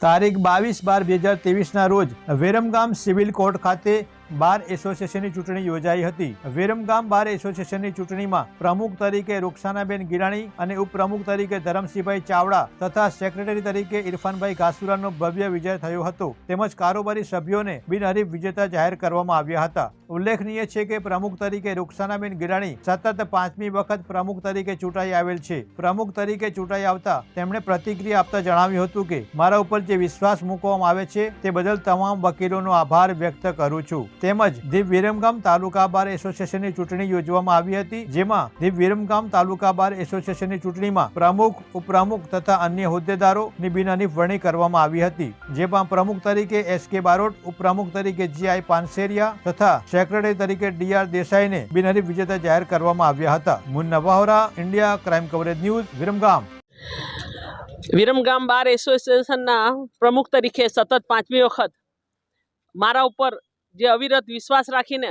તારીખ બાવીસ બાર બે હજાર ત્રેવીસના રોજ વેરમગામ સિવિલ કોર્ટ ખાતે બાર એસોસિએશનની ચૂંટણી યોજાઈ હતી. વિરમગામ બાર એસોસિએશનની ચૂંટણીમાં પ્રમુખ તરીકે રૂક્ષાનાબેન ગિરાણી અને ઉપપ્રમુખ તરીકે ધરમસિંહભાઈ ચાવડા તથા સેક્રેટરી તરીકે ઇરફાનભાઈ ઘાસુરાનો ભવ્ય વિજય થયો હતો. તેમજ કારોબારી સભ્યોને બિનહરીફ વિજેતા જાહેર કરવામાં આવ્યા હતા. ઉલ્લેખનીય છે કે પ્રમુખ તરીકે રૂક્ષાનાબેન ગિરાણી સતત પાંચમી વખત પ્રમુખ તરીકે ચૂંટાઈ આવેલ છે. પ્રમુખ તરીકે ચૂંટાઈ આવતા તેમણે પ્રતિક્રિયા આપતા જણાવ્યું હતું કે, મારા ઉપર જે વિશ્વાસ મૂકવામાં આવે છે, તે બદલ તમામ વકીલોનો આભાર વ્યક્ત કરું છું. તેમજ દીપ વિરમગામ તાલુકા બાર એસોસિએશનની ચૂંટણી યોજવામાં આવી હતી, જેમાં દીપ વિરમગામ તાલુકા બાર એસોસિએશનની ચૂંટણીમાં પ્રમુખ, ઉપપ્રમુખ તથા અન્ય હોદ્દેદારોની બિનહરીફ વરણી કરવામાં આવી હતી. જેમાં પ્રમુખ તરીકે એસ કે બારોટ, ઉપપ્રમુખ તરીકે જી આઈ પાનસેરિયા તથા સેક્રેટરી તરીકે ડી આર દેસાઈને બિનહરીફ વિજેતા જાહેર કરવામાં આવ્યા હતા. Munna Vahora India crime coverage news, Viramgam. Viramgam bar એસોસિએશનના પ્રમુખ તરીકે સતત પાંચમી વખત મારા ઉપર જે અવિરત વિશ્વાસ રાખીને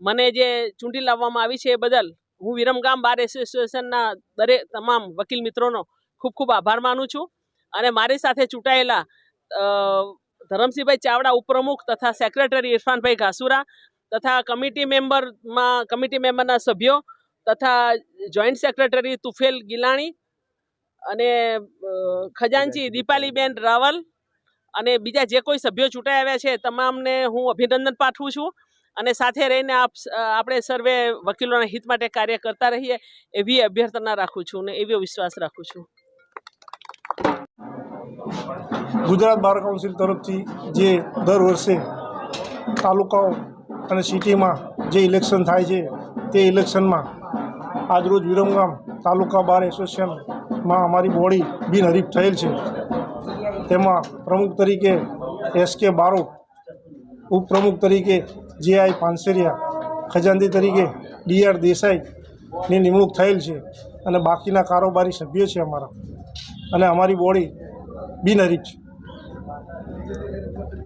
મને જે ચૂંટી લાવવામાં આવી છે એ બદલ હું વિરમગામ બાર એસોસિએશનના દરેક તમામ વકીલ મિત્રોનો ખૂબ ખૂબ આભાર માનું છું અને મારી સાથે ચૂંટાયેલા ધરમસિંહભાઈ ચાવડા ઉપપ્રમુખ તથા સેક્રેટરી ઇરફાનભાઈ ઘાસુરા તથા કમિટી મેમ્બરમાં કમિટી મેમ્બરના સભ્યો તથા જોઈન્ટ સેક્રેટરી તુફેલ ગિલાણી અને ખજાનચી દીપાલીબેન રાવલ અને બીજા જે કોઈ સભ્યો ચૂંટાઈ આવ્યા છે તમામને હું અભિનંદન પાઠવું છું. અને સાથે રહીને આપ આપણે સર્વે વકીલોના હિત માટે કાર્ય કરતા રહીએ એવી અભ્યર્થના રાખું છું અને એવો વિશ્વાસ રાખું છું. ગુજરાત બાર કાઉન્સિલ તરફથી જે દર વર્ષે તાલુકાઓ અને સિટીમાં જે ઇલેક્શન થાય છે, તે ઇલેક્શનમાં આજરોજ વિરમગામ તાલુકા બાર એસોસિએશનમાં અમારી બોડી બિનહરીફ થયેલ છે. તેમાં પ્રમુખ તરીકે એસ કે બારોટ, ઉપપ્રમુખ તરીકે જે આઈ પાનસેરિયા ખજાનદી તરીકે ડી આર દેસાઈની નિમણૂક થયેલ છે અને બાકીના કારોબારી સભ્યો છે અમારા. અને અમારી બોડી બિનહરીફ છે.